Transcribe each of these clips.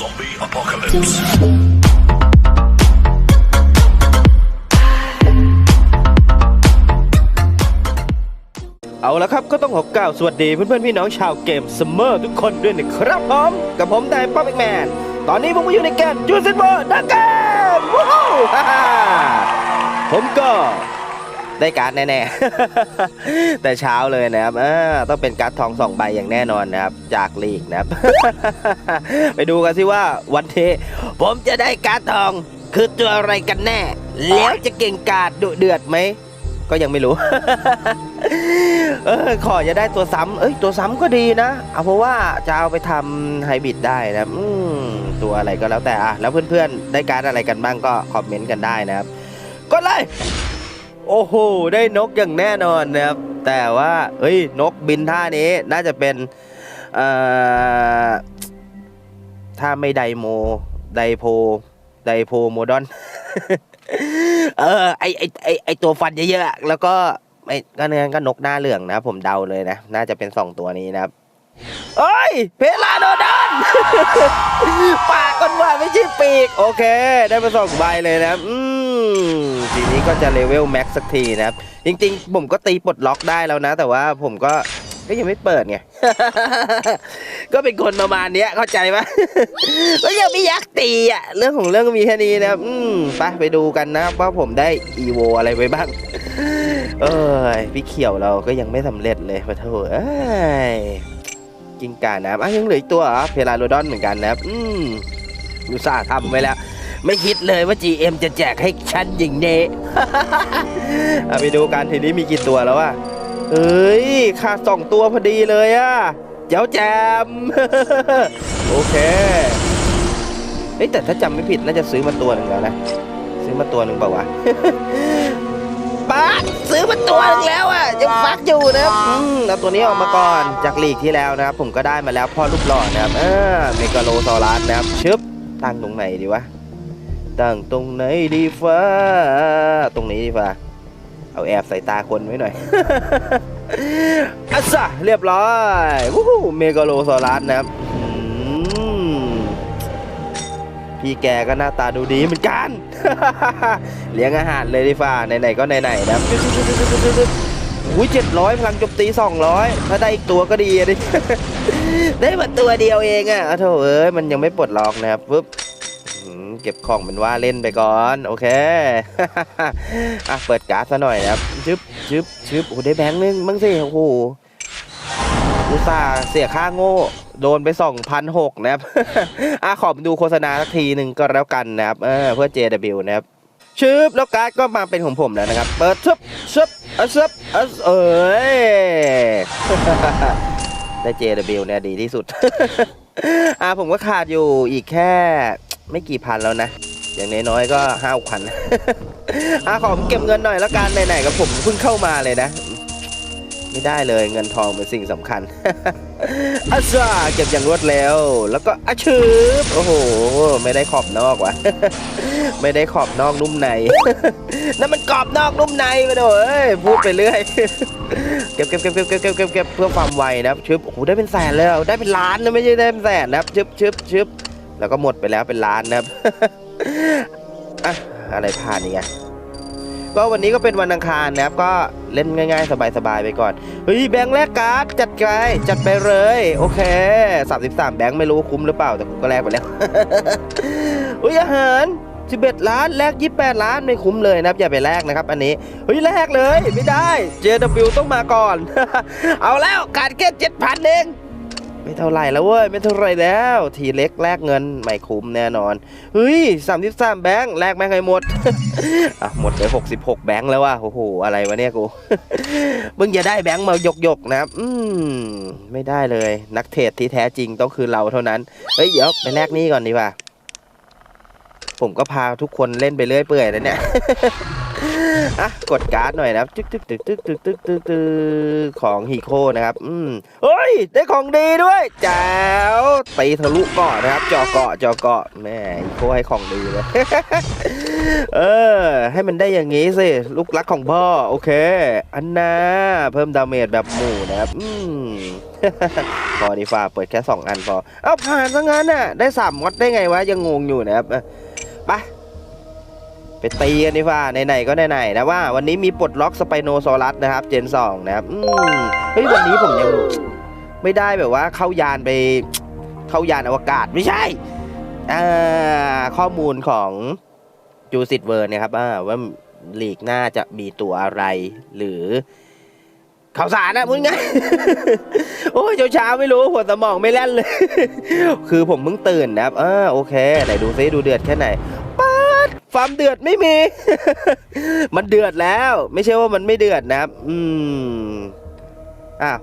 Zombie apocalypse. เอาละครับก็ต้องขอกล่าวสวัสดีเพื่อนๆพี่น้องชาวเกมซัมเมอร์ทุกคนด้วยนะครับผมกับผมนายป๊อปแมนตอนนี้ผมก็อยู่ในเกมจูซินโบนักเกมว้าวผมก็ ได้การ์ดแน่ๆ แต่เช้าเลยนะครับต้องเป็นการ์ดทองสองใบอย่างแน่นอนนะครับ จากลีกนะครับ ไปดูกันสิว่าวันเทผมจะได้การ์ดทองคือตัวอะไรกันแน่ แล้วจะเก่งกาจดุเดือดไหม ก็ยังไม่รู้ เออขอจะได้ตัวซ้ำเอ้ยตัวซ้ำก็ดีนะ เอาเพราะว่าจะเอาไปทำไฮบริดได้นะตัวอะไรก็แล้วแต่อะแล้วเพื่อนๆ ได้การดอะไรกันบ้างก็คอมเมนต์กันได้นะครับ กดเลย โอ้โห ได้นกอย่างแน่นอนนะครับ แต่ว่าเฮ้ย นกบินท่านี้น่าจะเป็นถ้าไม่ไดโม ไดโพ ไดโพโมดอน เออ ไอไอไอไอตัวฟันเยอะๆ แล้วก็ไอก็เนี่ยก็นกหน้าเหลืองนะ ผมเดาเลยนะ น่าจะเป็นสองตัวนี้นะครับเอ้ย เพลาโดดอนปากกันว่าไม่ใช่ปีก โอเค ได้มาสองใบเลยนะ อืม ทีนี้ก็จะเลเวลแม็กสักทีนะครับ จริงๆ ผมก็ตีปลดล็อกได้แล้วนะ แต่ว่าผมก็ก็ยังไม่เปิดไง ก็เป็นคนประมาณเนี้ยเข้าใจปะก็ยังไม่ยากตีอะ เรื่องของเรื่องก็มีแค่นี้นะครับ อืมไปไปดูกันนะว่าผมได้อีโวอะไรไปบ้าง เอ้ยพี่เขียวเราก็ยังไม่สำเร็จเลยพะโถเอ้ยกินกานะครับอะยังเหลืออีกตัวเหรอเพลาโรดอนเหมือนกันนะครับ อืมอุตส่าห์ทำไว้แล้ว ไม่คิดเลยว่า GM จะแจกให้ฉันอย่างนี้ เอาไปดูกันทีนี้มีกี่ตัวแล้วอะเอ้ยขาดสองตัวพอดีเลยอะเจ้าแจม โอเคเฮ้ยแต่ถ้าจำไม่ผิดน่าจะซื้อมาตัวหนึ่งแล้วนะ ซื้อมาตัวหนึ่งเปล่าวะป้าดซื้อมาตัวหนึงแล้วอะยังฟักอยู่นะครับอืมเอาตัวนี้ออกมาก่อนจากลีกที่แล้วนะครับ ผมก็ได้มาแล้วพ่อรูปหล่อนะครับเออเมกาโลซอรัสนะครับชึบตั้งตรงไหนดีวะ ตั้งตรงไหนดีฟ้า ตรงนี้ดีฟ้าเอาแอบใส่ตาคนไว้หน่อยอัสซะเรียบร้อยวู้ฮูเมกาโลซอรัสนะครับพี่แกก็หน้าตาดูดีเหมือนกัน เลี้ยงอาหารเลยดีฟ้าไหนๆก็ไหนๆนะครับอุ้ยเจ็ดร้อยพลังจมตีสองร้อยถ้าได้อีกตัวก็ดีอะดิได้มาตัวเดียวเองอะโถเอ้ยมันยังไม่ปลดล็อกนะครับปุ๊บ เก็บของเป็นว่าเล่นไปก่อน โอเค อะ เปิดการ์ดซะหน่อยนะครับชึบชึบชึบโอ้ได้แบงค์นึงบ้างสิโอ้โหอุตส่าห์เสียค่าโง่ โดนไป2,006นะครับ อะ ขอดูโฆษณาสักทีหนึ่งก็แล้วกันนะครับ เออเพื่อ JW นะครับชึบแล้วการ์ดก็มาเป็นของผมแล้วนะครับ เปิดชึบชึบอะชึบอะเอ้ยได้ JW เนี่ยดีที่สุด อ่าผมก็ขาดอยู่อีกแค่ ไม่กี่พันแล้วนะ อย่างน้อยๆก็ห้าพันอาขอมเก็บเงินหน่อยแล้วกันไหนๆกับผมเพิ่งเข้ามาเลยนะ ไม่ได้เลยเงินทองเป็นสิ่งสำคัญอาซาเก็บอย่างรวดเร็ว แล้วก็อาชืบโอ้โห ไม่ได้ขอบนอกวะไม่ได้ขอบนอกนุ่มในนั่นมันกรอบนอกนุ่มในไปเลยพูดไปเรื่อยเก็บเก็บเก็บเก็บเก็บเก็บเก็บเก็บเพื่อความไวนะชึบโอ้โหได้เป็นแสนเลยได้เป็นล้านนะไม่ใช่ได้เป็นแสนนะชึบชึบชึบ แล้วก็หมดไปแล้วเป็นล้านนะครับอะอะไรผ่านนี่ไงก็วันนี้ก็เป็นวันอังคารนะครับก็เล่นง่ายๆ สบายๆไปก่อนเฮ้ยแบงค์แลกการ์ดจัดไปจัดไปเลย โอเค 33 แบงค์ไม่รู้คุ้มหรือเปล่าแต่ผมก็แลกไปแล้วอุ้ยอาหาร11ล้านแลก28 ล้านไม่คุ้มเลยนะครับอย่าไปแลกนะครับ อันนี้เฮ้ยแลกเลยไม่ได้ JW ต้องมาก่อน เอาแล้วการแค่7,000เอง ไม่เท่าไรแล้วเว้ย ไม่เท่าไรแล้ว ทีเล็กแลกเงินไม่คุ้มแน่นอน เฮ้ย33แบงค์แลกแบงค์ให้หมด อะ หมดไป66แบงค์แล้วว่ะโอ้โห อะไรวะเนี่ยกูมึงอย่าได้แบงค์มายกๆนะครับอืมไม่ได้เลย นักเทรดที่แท้จริงต้องคือเราเท่านั้น เฮ้ย เดี๋ยวไปแลกนี่ก่อนดีกว่า ผมก็พาทุกคนเล่นไปเรื่อยเปื่อยนะเนี่ย อะกดการ์ดหน่อยนะครับตึกตึกตึกตึกตึกตึกตึกตึกของฮีโคนะครับ อืมเฮ้ย ได้ของดีด้วยแจ๋วตีทะลุเกาะนะครับเจาะเกาะเจาะเกาะแม่ฮีโคให้ของดีเลยเออ ให้มันได้อย่างงี้สิลูกรักของพ่อ โอเค อันน่าเพิ่มดาเมจแบบหมู่นะครับ อืมพอดีฟ้าเปิดแค่ 2 อันพอ เอ้าผ่านซะงั้นน่ะ ได้สามมอดได้ไงวะ ยังงงอยู่นะครับไป ไปตีกันดีฟ้าไหนๆก็ไหนๆนะว่าวันนี้มีปลดล็อกสไปโนซอรัสนะครับ เจน2นะครับอืมเฮ้ยวันนี้ผมยังไม่ได้แบบว่าเข้ายานไปเข้ายานอวกาศไม่ใช่ข้อมูลของจูสิตเวิร์นะครับอ่าว่าลีกหน้าจะมีตัวอะไรหรือข่าวสารนะพูดง่ายโอ้ยเช้าๆไม่รู้หัวสมองไม่แล่นเลย คือผมเพิ่งตื่นนะครับอ่าโอเค ไหนดูซิดูเดือดแค่ไหน ความเดือดไม่มี มันเดือดแล้ว ไม่ใช่ว่ามันไม่เดือดนะครับ อืมอ้าว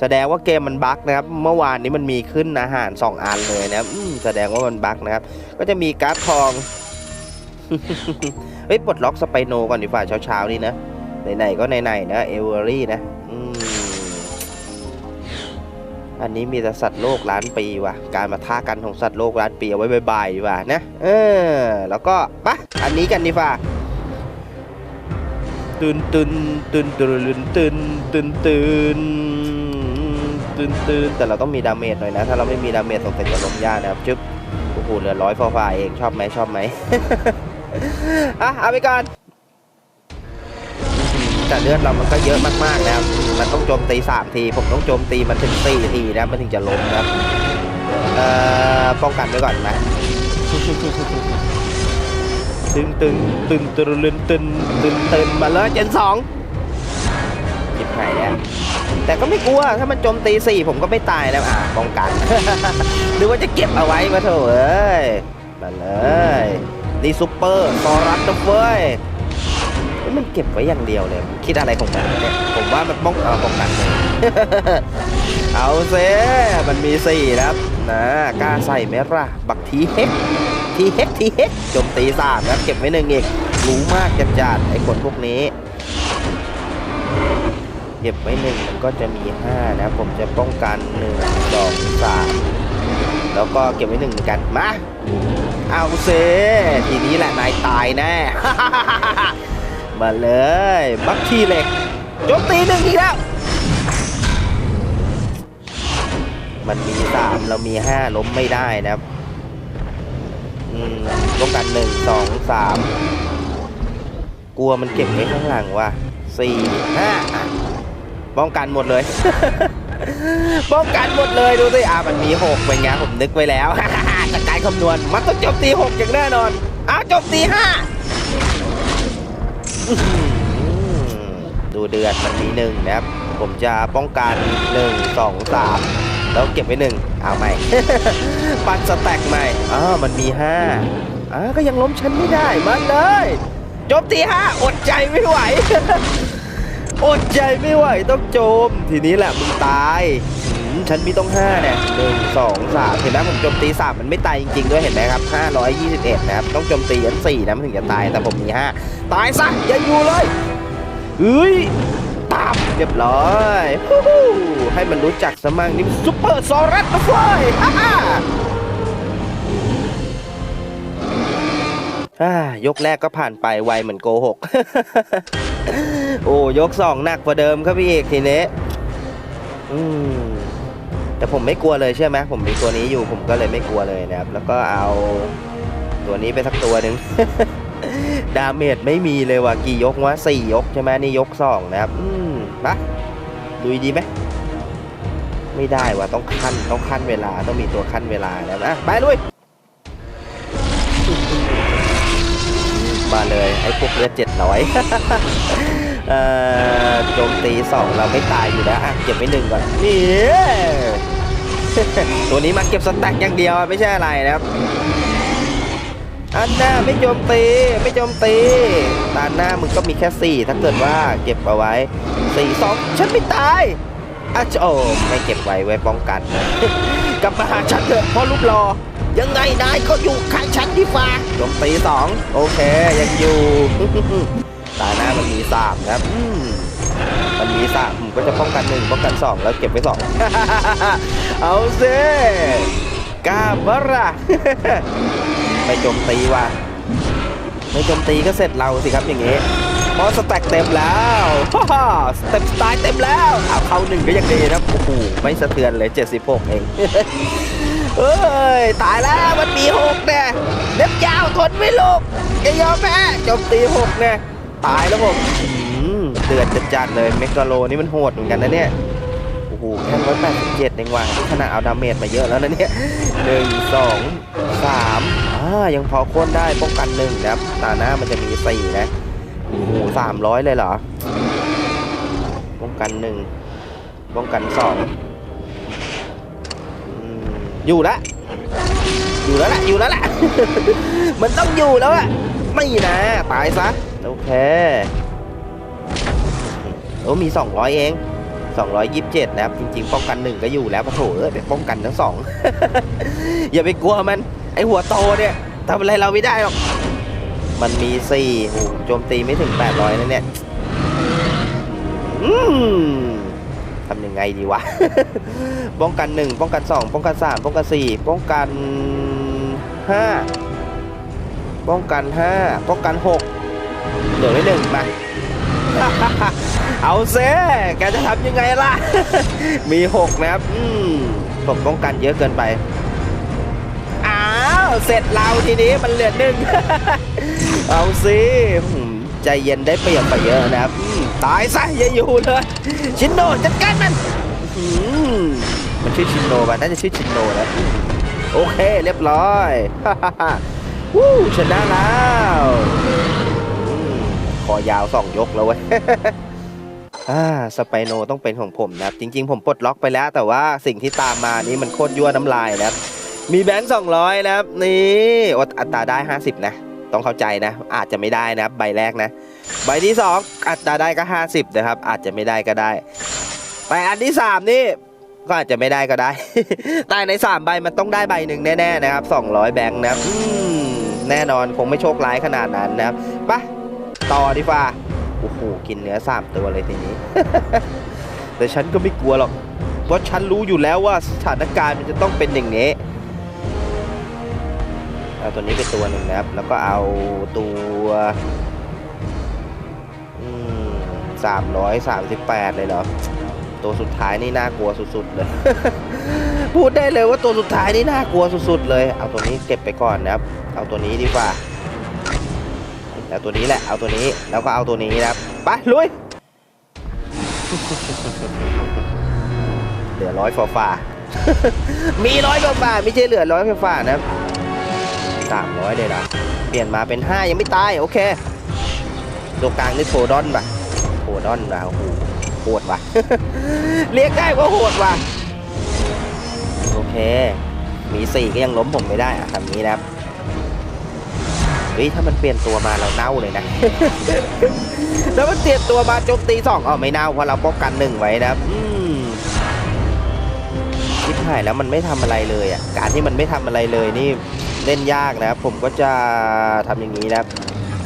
แสดงว่าเกมมันบั๊กนะครับ เมื่อวานนี้มันมีขึ้นอาหาร 2 อันเลยนะครับอืมแสดงว่ามันบั๊กนะครับ ก็จะมีการ์ดทองเฮ้ยปลดล็อกสไปโนก่อนดีกว่าเช้าๆนี่นะไหนๆก็ไหนๆนะเอเวอรี่นะอืม อันนี้มีแต่สัตว์โลกล้านปีว่ะ การมาท่ากันของสัตว์โลกล้านปีเอาไว้บายๆดีกว่านะ เออ แล้วก็ปะอันนี้กันดีกว่าตื่นตื่นตื่นตื่นตื่นตื่นตื่นตื่นตื่นแต่เราต้องมีดาเมจหน่อยนะ ถ้าเราไม่มีดาเมจสงสัยจะล้มยากนะครับจึ๊บโอ้โหเหลือร้อยฟอฝ่าเองชอบไหมชอบไหมอะเอาไปก่อน แต่เลือดเรามันก็เยอะมากๆนะครับ มันต้องโจมตีสามที ผมต้องโจมตีมันถึงสี่ทีนะมันถึงจะล้มนะครับเอ่อป้องกันไว้ก่อนไหมตึงตึงตึงตึงตึงตึงตึงตึงมาเลยเจนสองหยิบไห่เนี่ยแต่ก็ไม่กลัวถ้ามันโจมตีสี่ผมก็ไม่ตายแล้วอะป้องกันหรือว่าจะเก็บเอาไว้มาเถอะเอ้ยมาเลยนี่ซุปเปอร์ซอรัสนะเฟ้ยเฮ้ย มันเก็บไว้อย่างเดียวเลย คิดอะไรของมันเนี่ย ผมว่ามันป้องเอาป้องกันเลยเอาเซมันมีสี่นะครับนะกล้าใส่ไหมล่ะบักทีเฮ็กทีเฮ็กทีเฮ็กจมตีสามครับเก็บไว้หนึ่งอีกรู้มากจัดจัดไอ้คนพวกนี้ เก็บไว้หนึ่งมันก็จะมีห้านะผมจะป้องกันหนึ่งสองสามแล้วก็เก็บไว้หนึ่งเหมือนกันมาเอาเซทีนี้แหละนายตายแน่ มาเลย บักทีเหล็กโจมตีหนึ่งอีกแล้ว มันมีสามเรามีห้าล้มไม่ได้นะครับอืมป้องกันหนึ่งสองสามกลัวมันเก็บไว้ข้างหลังว่ะสี่ห้าป้องกันหมดเลยป้องกันหมดเลยดูสิอะมันมีหกเป็นไงผมนึกไว้แล้วจากการคำนวณมันต้องจมตีหกอย่างแน่นอนอ้าวจมตีห้า ดูเดือดมันมีหนึ่งนะครับ ผมจะป้องกันหนึ่งสองสามแล้วเก็บไว้หนึ่งเอาใหม่ ปันสแต็กใหม่อ้าวมันมีห้าอ้าก็ยังล้มฉันไม่ได้มาเลยจมตีห้าอดใจไม่ไหว อดใจไม่ไหวต้องโจม ทีนี้แหละมึงตาย หืมฉันมีต้องห้าเนี่ยหนึ่งสองสามเห็นไหมผมโจมตีสามมันไม่ตายจริงๆด้วยเห็นไหมครับห้ารอยยี่สิบเอ็ดนะครับต้องโจมตียันสี่นะมันถึงจะตายแต่ผมมีห้าตายซะอย่าอยู่เลยเฮ้ยตามเรียบร้อยให้มันรู้จักสมั่งนี่ซุปเปอร์ซอรัสนะเฟ้ยฮ่ายกแรกก็ผ่านไปไวเหมือนโกหก โอ้ยกสองหนักกว่าเดิมครับพี่เอกทีนี้อืม แต่ผมไม่กลัวเลยใช่ไหมผมมีตัวนี้อยู่ผมก็เลยไม่กลัวเลยนะครับ แล้วก็เอาตัวนี้ไปสักตัวหนึ่งดาเมจไม่มีเลยว่ะกี่ยกวะสี่ยกใช่ไหมนี่ยกสองนะครับ อืมปะลุยดีไหมไม่ได้ว่ะต้องขั้นต้องขั้นเวลาต้องมีตัวขั้นเวลานะอะไปลุยมาเลยไอ้พวกเลือดเจ็ดร้อยเออโจมตีสองเราไม่ตายอยู่แล้วอะเก็บไว้หนึ่งก่อนนี่ ตัวนี้มันเก็บสแต็กอย่างเดียวไม่ใช่อะไรนะครับอันหน้าไม่โจมตีไม่โจมตีตาหน้ามึงก็มีแค่สี่ถ้าเกิดว่าเก็บเอาไว้สี่สองฉันไม่ตายอะโอ้ไม่เก็บไว้ไว้ป้องกันนะกลับมาหาฉันเถอะพ่อลูกรอ ยังไงนายก็อยู่ข้างฉันที่ฟ้าโจมตีสองโอเคยังอยู่ตาหน้ามันมีสามครับอื มมันมีสามผมก็จะป้องกันหนึ่งป้องกันสองแล้วเก็บไว้สองเอาซิกล้าบะระไม่โจมตีว่ะไม่โจมตีก็เสร็จเราสิครับอย่างงี้เพราะสแต็กเต็มแล้วสเต็ปสไตล์เต็มแล้วเอาเข้าหนึ่งก็ยังดีนะโอ้โหไม่สะเทือนเลย 76 เองเอ้ย ตายแล้วมันมีหกเนี่ยเล็บยาวทนไม่ลูกจะยอมแพ้โจมตีหกเนี่ยตายแล้วผมอื้อหือ เดือดจัดๆเลยเมกาโลนี่มันโหดเหมือนกันนะเนี่ยโอ้โหแค่ร้อยแปดสิบเจ็ดเองว่ะขนาดเอาดาเมจมาเยอะแล้วนะเนี่ยหนึ่งสองสามอ่ายังพอโค่นได้ป้องกันหนึ่งนะครับตาหน้ามันจะมีสี่นะโอ้โหสามร้อยเลยเหรอ ป้องกันหนึ่งป้องกันสองอืมอยู่ละอยู่แล้วแหละอยู่แล้วแหละมันต้องอยู่แล้วอะไม่นะตายซะโอเค โอ้มี 200 เอง 227 นะครับ จริง ๆ ป้องกันหนึ่งก็อยู่แล้วปะโถเอ้ยไปป้องกันทั้งสอง อย่าไปกลัวมัน ไอหัวโตเนี่ยทำอะไรเราไม่ได้หรอก มันมีสี่โอ้โจมตีไม่ถึง 800นะเนี่ยอืมทำยังไงดีวะ ป้องกันหนึ่งป้องกันสองป้องกันสามป้องกันสี่ป้องกันห้าป้องกันห้าป้องกันหกเหลือไว้หนึ่งมา เอาเซ่แกจะทำยังไงล่ะ มีหกนะครับ อืมผมป้องกันเยอะเกินไป อ้าว เสร็จเราทีนี้มันเหลือหนึ่ง เอาสิใจเย็นได้เปรียบไปเยอะนะครับ ตายซะอย่าอยู่เลย ชินโนจัดการมัน มันชื่อชินโนป่ะน่าจะชื่อชินโนนะอืมโอเค เรียบร้อย วู้ชนะแล้ว คอยาวสองยกแล้วเว้ยอ่าสไปโนต้องเป็นของผมนะครับ จริง ๆ ผมปลดล็อกไปแล้ว แต่ว่าสิ่งที่ตามมานี้มันโคตรยั่วน้ำลายนะครับ มีแบงค์200นะครับ นี่อดอัตราได้ 50 นะ ต้องเข้าใจนะ อาจจะไม่ได้นะครับ ใบแรกนะ ใบที่ 2 อัตราได้ก็ 50 นะครับ อาจจะไม่ได้ก็ได้แต่อันที่ 3 นี่ก็อาจจะไม่ได้ก็ได้ แต่ใน 3 ใบมันต้องได้ใบหนึ่งแน่ๆนะครับ 200 แบงค์นะครับอืมแน่นอนคงไม่โชคร้ายขนาดนั้นนะครับไป ต่อดีกว่าโอ้โหกินเนื้อ3ตัวเลยทีนี้ แต่ฉันก็ไม่กลัวหรอก เพราะฉันรู้อยู่แล้วว่าสถานการณ์มันจะต้องเป็นอย่างนี้เอาตัวนี้ไปตัวหนึ่งนะครับ แล้วก็เอาตัวสามร้อยสามสิบแปดเลยเหรอ ตัวสุดท้ายนี่น่ากลัวสุดๆเลย พูดได้เลยว่าตัวสุดท้ายนี่น่ากลัวสุดๆเลย เอาตัวนี้เก็บไปก่อนนะครับ เอาตัวนี้ดีกว่า เอาตัวนี้แหละ เอาตัวนี้ แล้วก็เอาตัวนี้นะครับ ไปลุย เหลือร้อยฝ่าฝ่ามีร้อยฝ่าฝ่าไม่ใช่เหลือร้อยฝ่าฝ่านะครับสามร้อยเลยนะเปลี่ยนมาเป็นห้ายังไม่ตาย โอเค ตัวกลางนี่โทดอนป่ะโทดอนนะโอ้โหโหดว่ะ เรียกได้ว่าโหดว่ะ โอเค มีสี่ก็ยังล้มผมไม่ได้อะทำนี้นะครับ เฮ้ยถ้ามันเปลี่ยนตัวมาเราเน่าเลยนะ แล้วมันเปลี่ยนตัวมาโจมตีสองอ๋อไม่เน่าเพราะเราป้องกันหนึ่งไว้นะครับอืมคิดหายแล้วมันไม่ทำอะไรเลยอะการที่มันไม่ทำอะไรเลยนี่เล่นยากนะครับผมก็จะทำอย่างนี้นะครับ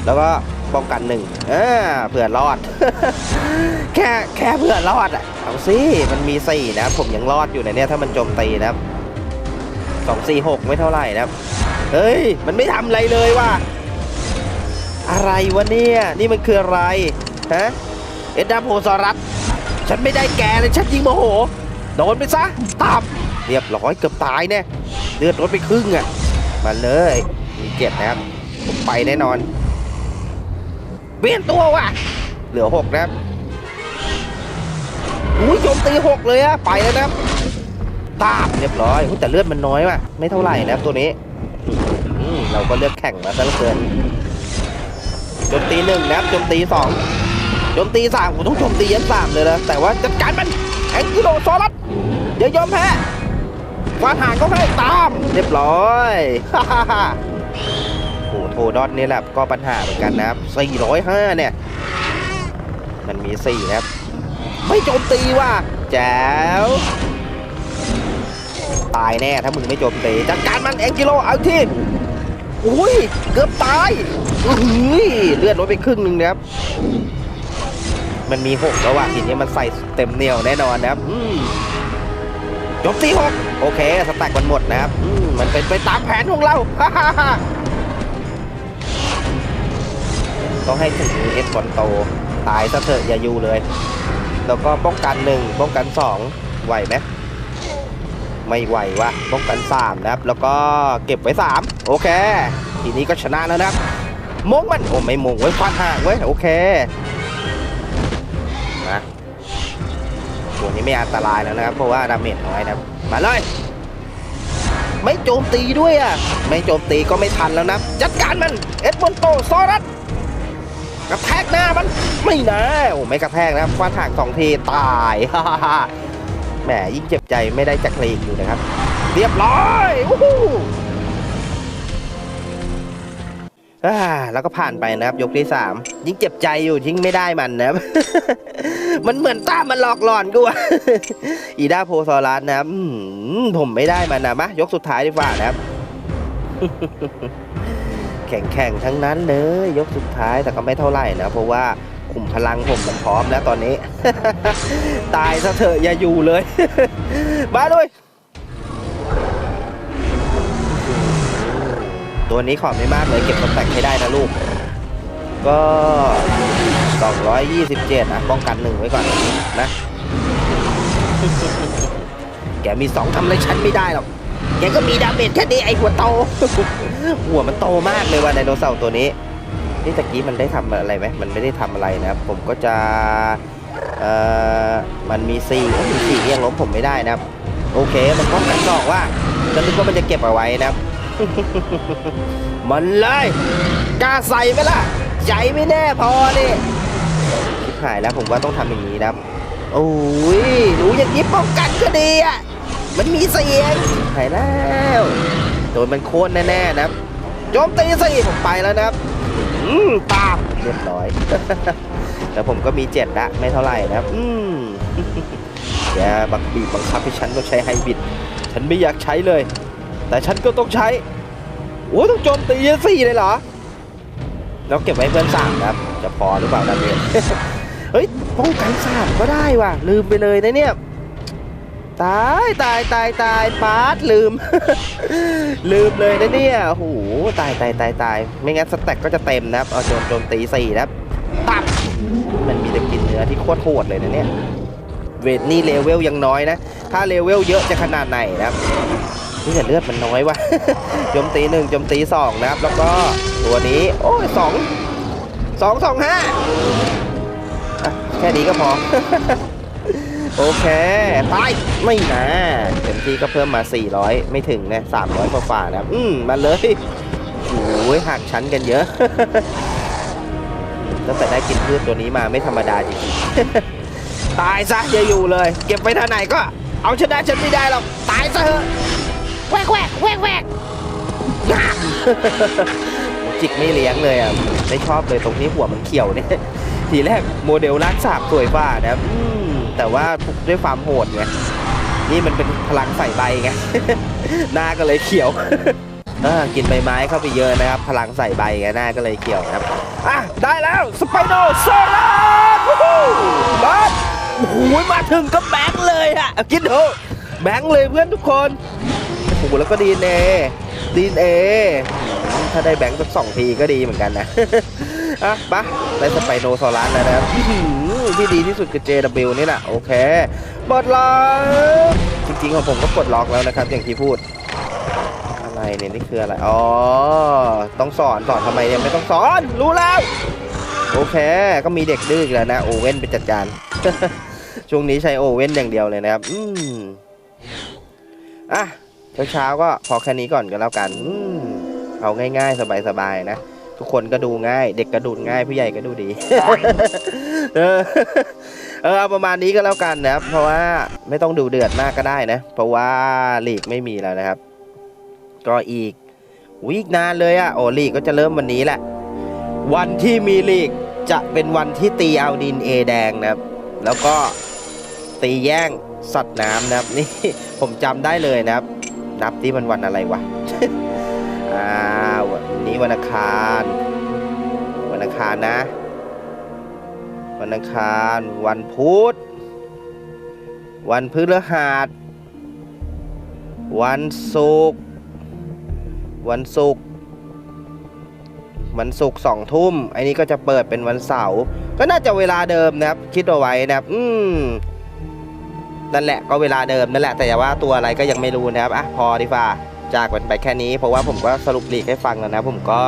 แล้วก็ป้องกันหนึ่งเออเผื่อรอด แค่แค่เผื่อรอดอะเอาสิมันมีสี่นะผมยังรอดอยู่ในะเนี่ยถ้ามันโจมตีนะครับสองสี่หกไม่เท่าไหร่นะครับเฮ้ย มันไม่ทำอะไรเลยว่ะ อะไรวะเนี่ย นี่มันคืออะไรฮะเอ็ดดาโพซอรัสฉันไม่ได้แกเลยฉันยิงโมโหโดนไปซะตามเรียบร้อยเกือบตายเนี่ยเลือดลดไปครึ่งอะมาเลยมีเจ็ดนะครับไปแน่นอนเปลี่ยนตัวว่ะเหลือหกนะครับอุ้ยโจมตีหกเลยอะไปแล้วนะครับตามเรียบร้อยแต่เลือดมันน้อยว่ะไม่เท่าไหร่นะตัวนี้เราก็เลือกแข่งมาซะเหลือเกิน จมตีหนึ่งนะครับโจมตีสองโจมตีสามผมต้องโจมตียันสามเลยนะแต่ว่าจัดการมันแองกิโลซอรัสอย่ายอมแพ้วาห่างก็ให้ตาม เรียบร้อยฮ่าฮ่าฮ่าโอ้โทดอนนี่แหละก็ปัญหาเหมือนกันนะครับ405เนี่ย มันมี4ครับ ไม่โจมตีว่ะแจ๋วตายแน่ถ้ามึงไม่โจมตีจัดการมันแองกิโลเอาที่ อุ้ย เกือบตายอื้อหือเลือดลดไปครึ่งหนึ่งนะครับ มันมีหกแล้วว่ะทีนี้มันใส่เต็มเหนียวแน่นอนนะครับจมตีหกโอเค สแต็กมันหมดนะครับมมันเป็นไปตามแผนของเราฮ่าฮ่าฮ่าต้องให้ถึงเอสบอลโต ตายซะเถอะอย่าอยู่เลย แล้วก็ป้องกันหนึ่งป้องกันสองไหวไหม ไม่ไหววะป้องกันสามนะครับ แล้วก็เก็บไว้สามโอเค ทีนี้ก็ชนะแล้วนะครับมงมันโอ้ไม่มงไว้ยควานห่างไว้ยโอเคนะตัวนี้ไม่อันตรายแล้วนะครับ เพราะว่าดาเมจน้อยนะมาเลยไม่โจมตีด้วยอะ ไม่โจมตีก็ไม่ทันแล้วนะ จัดการมันเอ็ดมอนโตซอรัสกระแทกหน้ามันไม่นะโอ้ไม่กระแทกนะฟาดหักสองทีตายฮ่าฮ่า หมยิ่งเจ็บใจไม่ได้จักรีกอยู่นะครับ เรียบร้อยวู้ฮู้อ่าแล้วก็ผ่านไปนะครับ ยกที่สามยิ่งเจ็บใจอยู่ยิ่งไม่ได้มันนะครับ มันเหมือนตามมันหลอกหลอนกูอะอีดาโพซอรัสนะครับอืมผมไม่ได้มันนะมะยกสุดท้ายดีกว่านะครับแข่งแข่งๆทั้งนั้นเลย ยกสุดท้ายแต่ก็ไม่เท่าไหร่นะเพราะว่า ขุมพลังผมมันพร้อมแล้วตอนนี้ ตายซะเถอะอย่าอยู่เลย มาเลยตัวนี้ขอไม่มากเลยเก็บสแต็กให้ได้นะลูก ก็ 227นะป้องกันหนึ่งไว้ก่อนนะ แกมีสองทำอะไรฉันไม่ได้หรอกแกก็มีดาเมจแค่นี้ไอ้หัวโต หัวมันโตมากเลยว่ะไดโนเสาร์ตัวนี้ นี่ตะกี้มันได้ทำอะไรไหมมันไม่ได้ทำอะไรนะครับผมก็จะเอ่อมันมีสี่โอ้มีสี่ยังล้มผมไม่ได้นะครับ โอเคมันป้องกันดอกว่าจะนึกว่ามันจะเก็บเอาไว้นะครับ มันเลยกล้าใส่ไหมล่ะใจไม่แน่พอนี่ชิบหายแล้วผมว่าต้องทำอย่างนี้นะครับโอ้ยรู้อย่างนี้ป้องกันก็ดีอะมันมีเสียงหายแล้วโดนมันโค่นแน่ๆนะครับโจมตีสิผมไปแล้วนะครับ อืมตามเรียบร้อย แต่ผมก็มีเจ็ดละไม่เท่าไหร่นะครับ อืมแกบักบีบบังคับให้ฉันต้องใช้ไฮบริด ฉันไม่อยากใช้เลย แต่ฉันก็ต้องใช้ โอ้ยต้องโจมตีสี่เลยเหรอ แล้วเก็บไว้เพื่อนสามนะครับ จะพอหรือเปล่าดาเมจเฮ้ยป้องกันสามก็ได้ว่ะ ลืมไปเลยนะเนี่ย ตายตายตายตายปาร์ตลืม ลืมเลยนะเนี่ยโอ้โหตายตายตายตายไม่งั้นสแต็กก็จะเต็มนะครับเอาโจมโจมตีสี่นะครับตับมันมีแต่กินเนื้อที่โคตรโหดเลยนะเนี่ยเวทนี่เลเวลยังน้อยนะ ถ้าเลเวลเยอะจะขนาดไหนนะครับนี่แต่เลือดมันน้อยวะโจมตีหนึ่งโจมตีสองนะครับ แล้วก็ตัวนี้โอ้ยสองสองสองห้าแค่นี้ก็พอ โอเค ไป ไม่นะเต็มที่ก็เพิ่มมา 400 ไม่ถึงนะ300กว่าฝ่านะครับอืมมาเลยโอ้ยหักชั้นกันเยอะตั้งแต่ได้กินพืชตัวนี้มาไม่ธรรมดาจริงๆ ตายซะอย่าอยู่เลย เก็บไว้ท่าไหนก็ เอาชนะฉันไม่ได้หรอก ตายซะเถอะแวกแวกแวกแวกงามจิกไม่เลี้ยงเลยอะ ไม่ชอบเลยตรงที่หัวมันเขียวเนี่ย ทีแรกโมเดลลากสาบสวยฟ้านะแต่ว่าด้วยความโหดไงนี่มันเป็นพลังใส่ใบไงหน้าก็เลยเขียวกินใบไม้เข้าไปเยอะนะครับ พลังใส่ใบไงหน้าก็เลยเขียวครับอะได้แล้วสไปโนโซลัสบัสโอ้โหมาถึงก็แบงค์เลยอะกินเถอะแบงค์เลยเพื่อนทุกคนโอ้โหแล้วก็ดีเอดีเอถ้าได้แบงค์สักสองทีก็ดีเหมือนกันนะ อะปะได้สไปโนซอรัสแล้วนะครับที่ดีที่สุดคือ JW นี่แหละโอเคปลดล็อกจริงๆของผมก็ปลดล็อกแล้วนะครับ อย่างที่พูด อะไรเนี่ยนี่คืออะไรอ๋อต้องสอนสอนทำไมเนี่ยไม่ต้องสอนรู้แล้วโอเค ก็มีเด็กดื้อแล้วนะโอเว่นไปจัดการช่วงนี้ใช้โอเว่นอย่างเดียวเลยนะครับ อืมอะเช้าๆก็พอแค่นี้ก่อนก็แล้วกันอืมเอาง่ายๆ สบายๆนะ ทุกคนก็ดูง่าย เด็กก็ดูง่ายผู้ใหญ่ก็ดูดี เออเออเอาประมาณนี้ก็แล้วกันนะครับ เพราะว่าไม่ต้องดูเดือดมากก็ได้นะ เพราะว่าลีกไม่มีแล้วนะครับ ก็อีกวิกนานเลยอะ่ะโอ้ลีกก็จะเริ่มวันนี้แหละ วันที่มีลีกจะเป็นวันที่ตีเอาดินเอแดงนะครับ แล้วก็ตีแย่งสัตว์น้ำนะครับ นี่ผมจำได้เลยนะครับ นับที่มันวันอะไรวะอ่าวั นี้วันอังคาร วันอังคารนะ วันอังคาร วันพุธ วันพฤหัส วันศุกร์ วันศุกร์ วันศุกร์สองทุ่มไอ้นี้ก็จะเปิดเป็นวันเสาร์ ก็น่าจะเวลาเดิมนะครับ คิดเอาไว้นะครับ อืมนั่นแหละก็เวลาเดิมนั่นแหละแต่ว่าตัวอะไรก็ยังไม่รู้นะครับอะพอดีฟ้า จากกันไปแค่นี้เพราะว่าผมก็สรุปลีกให้ฟังแล้วนะ ผมก็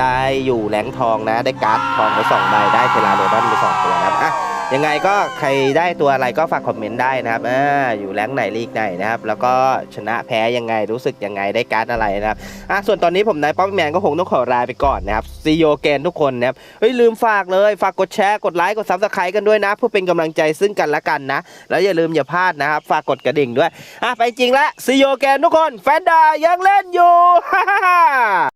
ได้อยู่แหลงทองนะ ได้การ์ดทองไปสองใบได้เทลาโรดอนไปสองตัวนะครับอะ ยังไงก็ใครได้ตัวอะไรก็ฝากคอมเมนต์ได้นะครับอ่าอยู่แรงไหนลีกไหนนะครับ แล้วก็ชนะแพ้ยังไงรู้สึกยังไงได้การ์ดอะไรนะครับอะส่วนตอนนี้ผมนายป๊อปแมนก็คงต้องขอลาไปก่อนนะครับซีโอเกนทุกคนนะครับเฮ้ยลืมฝากเลยฝากกดแชร์กดไลค์กดซับสไครต์กันด้วยนะ เพื่อเป็นกำลังใจซึ่งกันและกันนะ แล้วอย่าลืมอย่าพลาดนะครับ ฝากกดกระดิ่งด้วยอะไปจริงแล้วซีโอเกนทุกคน แฟนดายังเล่นอยู่ฮ่า